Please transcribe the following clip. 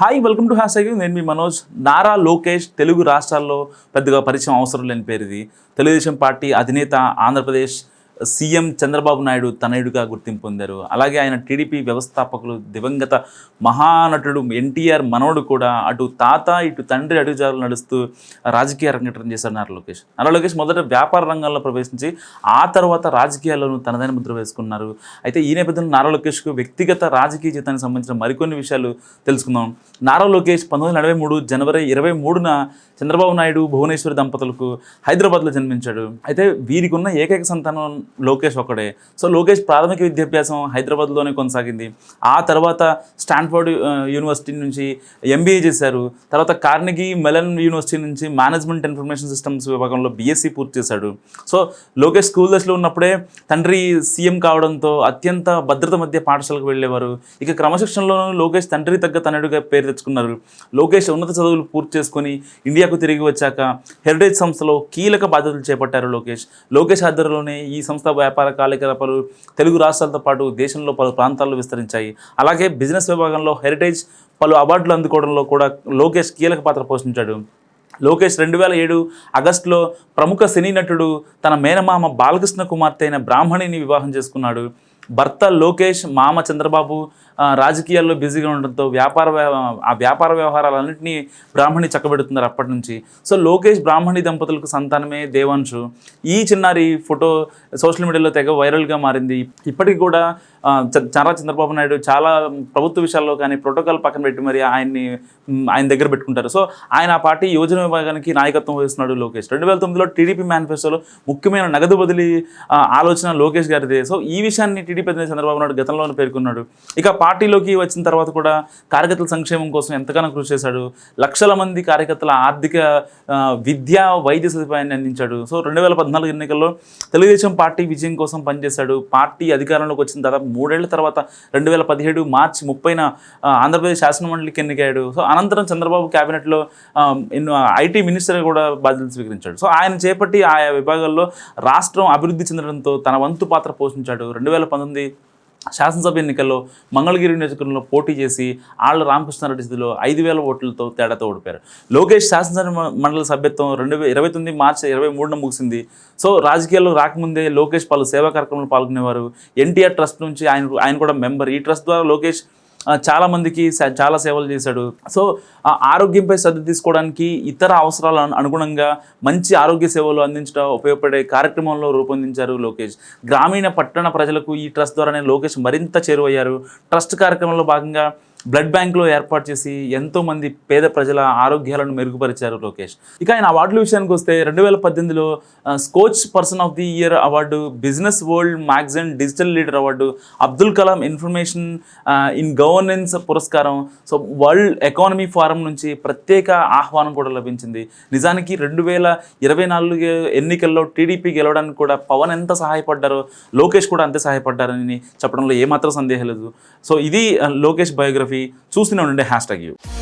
Hi welcome to hashtag నేను మీ మనోజ్. నారా లోకేష్ తెలుగు రాష్ట్రాల్లో పెద్దగా పరిచయం అవసరం లేని పేరుది తెలుగుదేశం పార్టీ అధినేత ఆంధ్రప్రదేశ్ సీఎం చంద్రబాబు నాయుడు తనయుడుగా గుర్తింపు పొందారు. అలాగే ఆయన టీడీపీ వ్యవస్థాపకులు దివంగత మహానటుడు ఎన్టీఆర్ మనవడు కూడా అటు తాత ఇటు తండ్రి అడుగుజారులు నడుస్తూ రాజకీయ రంగటం చేశారు నారా లోకేష్. నారా లోకేష్ మొదట వ్యాపార రంగంలో ప్రవేశించి ఆ తర్వాత రాజకీయాల్లోనూ తనదైన ముద్ర వేసుకున్నారు. అయితే ఈ నేపథ్యంలో నారా లోకేష్కు వ్యక్తిగత రాజకీయ జీవితానికి సంబంధించిన మరికొన్ని విషయాలు తెలుసుకుందాం. నారా లోకేష్ పంతొమ్మిది నలభై మూడు జనవరి ఇరవై మూడున చంద్రబాబు నాయుడు భువనేశ్వరి దంపతులకు హైదరాబాద్లో జన్మించాడు. అయితే వీరికి ఉన్న ఏకైక సంతానం లోకేష్ ఒకడే సో లోకేష్ ప్రాథమిక విద్యాభ్యాసం హైదరాబాద్లోనే కొనసాగింది. ఆ తర్వాత స్టాన్ఫోర్డ్ యూనివర్సిటీ నుంచి ఎంబీఏ చేశారు. తర్వాత కార్నెగీ మెలన్ యూనివర్సిటీ నుంచి మేనేజ్మెంట్ ఇన్ఫర్మేషన్ సిస్టమ్స్ విభాగంలో బీఎస్సీ పూర్తి చేశాడు. సో లోకేష్ స్కూల్ దశలో ఉన్నప్పుడే తండ్రి సీఎం కావడంతో అత్యంత భద్రత మధ్య పాఠశాలకు వెళ్ళేవారు. ఇక క్రమశిక్షణలోనూ లోకేష్ తండ్రి తగ్గ తనయుడిగా పేరు తెచ్చుకున్నారు. లోకేష్ ఉన్నత చదువులు పూర్తి చేసుకొని ఇండియాకు తిరిగి వచ్చాక హెరిటేజ్ సంస్థలో కీలక బాధ్యతలు చేపట్టారు లోకేష్. లోకేష్ ఆధ్వర్యంలోనే ఈ సంస్థ వ్యాపార కార్యకలాపాలు తెలుగు రాష్ట్రాలతో పాటు దేశంలో పలు ప్రాంతాల్లో విస్తరించాయి. అలాగే బిజినెస్ విభాగంలో హెరిటేజ్ పలు అవార్డులు అందుకోవడంలో కూడా లోకేష్ కీలక పాత్ర పోషించాడు. లోకేష్ రెండు వేల ఏడు ఆగస్టులో ప్రముఖ సినీ నటుడు తన మేనమామ బాలకృష్ణ కుమార్తె అయిన బ్రాహ్మణిని వివాహం చేసుకున్నాడు. భర్త లోకేష్ మామ చంద్రబాబు రాజకీయాల్లో బిజీగా ఉండడంతో వ్యాపార వ్యవ- ఆ వ్యాపార వ్యవహారాలన్నింటినీ బ్రాహ్మణి చక్కబెడుతున్నారు అప్పటి నుంచి. సో లోకేష్ బ్రాహ్మణి దంపతులకు సంతానమే దేవాంశు. ఈ చిన్నారి ఫోటో సోషల్ మీడియాలో తెగ వైరల్గా మారింది. ఇప్పటికి కూడా చ- చారా చంద్రబాబు నాయుడు చాలా ప్రభుత్వ విషయాల్లో కానీ ప్రోటోకాల్ పక్కన పెట్టి మరి ఆయన్ని ఆయన దగ్గర పెట్టుకుంటారు. సో ఆయన ఆ పార్టీ యోజన విభాగానికి నాయకత్వం వహిస్తున్నాడు లోకేష్. రెండు వేల తొమ్మిదిలో టీడీపీ మేనిఫెస్టోలో ముఖ్యమైన నగదు బదిలీ ఆలోచన లోకేష్ గారిదే. సో ఈ విషయాన్ని టీడీపీ అధినేత చంద్రబాబు నాయుడు గతంలోనే పేర్కొన్నాడు. ఇక పార్టీలోకి వచ్చిన తర్వాత కూడా కార్యకర్తల సంక్షేమం కోసం ఎంతగానో కృషి చేశాడు. లక్షల మంది కార్యకర్తల ఆర్థిక విద్యా విద్య వైద్య సదుపాయాన్ని అందించాడు. సో రెండు వేల పద్నాలుగు ఎన్నికల్లో తెలుగుదేశం పార్టీ విజయం కోసం పనిచేశాడు. పార్టీ అధికారంలోకి వచ్చిన దాదాపు మూడేళ్ళ తర్వాత రెండు వేల పదిహేడు మార్చి ముప్పైన ఆంధ్రప్రదేశ్ శాసనమండలికి ఎన్నికయ్యాడు. సో అనంతరం చంద్రబాబు క్యాబినెట్లో ఎన్నో ఐటీ మినిస్టర్ కూడా బాధ్యతలు స్వీకరించాడు. సో ఆయన చేపట్టి ఆయా విభాగాల్లో రాష్ట్రం అభివృద్ధి చెందడంతో తన వంతు పాత్ర పోషించాడు. రెండు వేల పంతొమ్మిది శాసనసభ ఎన్నికల్లో మంగళగిరి నియోజకవర్గంలో పోటీ చేసి ఆళ్ళ రామకృష్ణారెడ్డి స్థితిలో ఐదు వేల ఓట్లతో తేడాతో ఓడిపారు లోకేష్ శాసనసభ మండలి సభ్యత్వం రెండు ఇరవై తొమ్మిది మార్చి ఇరవై మూడున ముగిసింది. సో రాజకీయాల్లో రాకముందే లోకేష్ పలు సేవా కార్యక్రమంలో పాల్గొనేవారు. ఎన్టీఆర్ ట్రస్ట్ నుంచి ఆయన ఆయన కూడా మెంబర్. ఈ ట్రస్ట్ ద్వారా లోకేష్ చాలామందికి చాలా చాలా సేవలు చేశాడు. సో ఆ ఆరోగ్యంపై శ్రద్ధ తీసుకోవడానికి ఇతర అవసరాల అనుగుణంగా మంచి ఆరోగ్య సేవలు అందించడం ఉపయోగపడే కార్యక్రమంలో రూపొందించారు లోకేష్. గ్రామీణ పట్టణ ప్రజలకు ఈ ట్రస్ట్ ద్వారానే లోకేష్ మరింత చేరువయ్యారు. ట్రస్ట్ కార్యక్రమంలో భాగంగా బ్లడ్ బ్యాంక్లో ఏర్పాటు చేసి ఎంతోమంది పేద ప్రజల ఆరోగ్యాలను మెరుగుపరిచారు లోకేష్. ఇక ఆయన అవార్డుల విషయానికి వస్తే రెండు వేల పద్దెనిమిదిలో Skoch person of the year award business world magazine digital leader award Abdul Kalam information in governance పురస్కారం సో వరల్డ్ ఎకానమీ ఫారం నుంచి ప్రత్యేక ఆహ్వానం కూడా లభించింది. నిజానికి రెండు వేల ఇరవై నాలుగు ఎన్నికల్లో టీడీపీ గెలవడానికి కూడా పవన్ ఎంత సహాయపడ్డారో లోకేష్ కూడా అంతే సహాయపడ్డారని చెప్పడంలో ఏమాత్రం సందేహం లేదు. సో ఇది లోకేష్ బయోగ్రఫీ. ఫోటోగ్రఫీ చూస్తూనే ఉండండి హ్యాష్ ట్యాగ్ యూ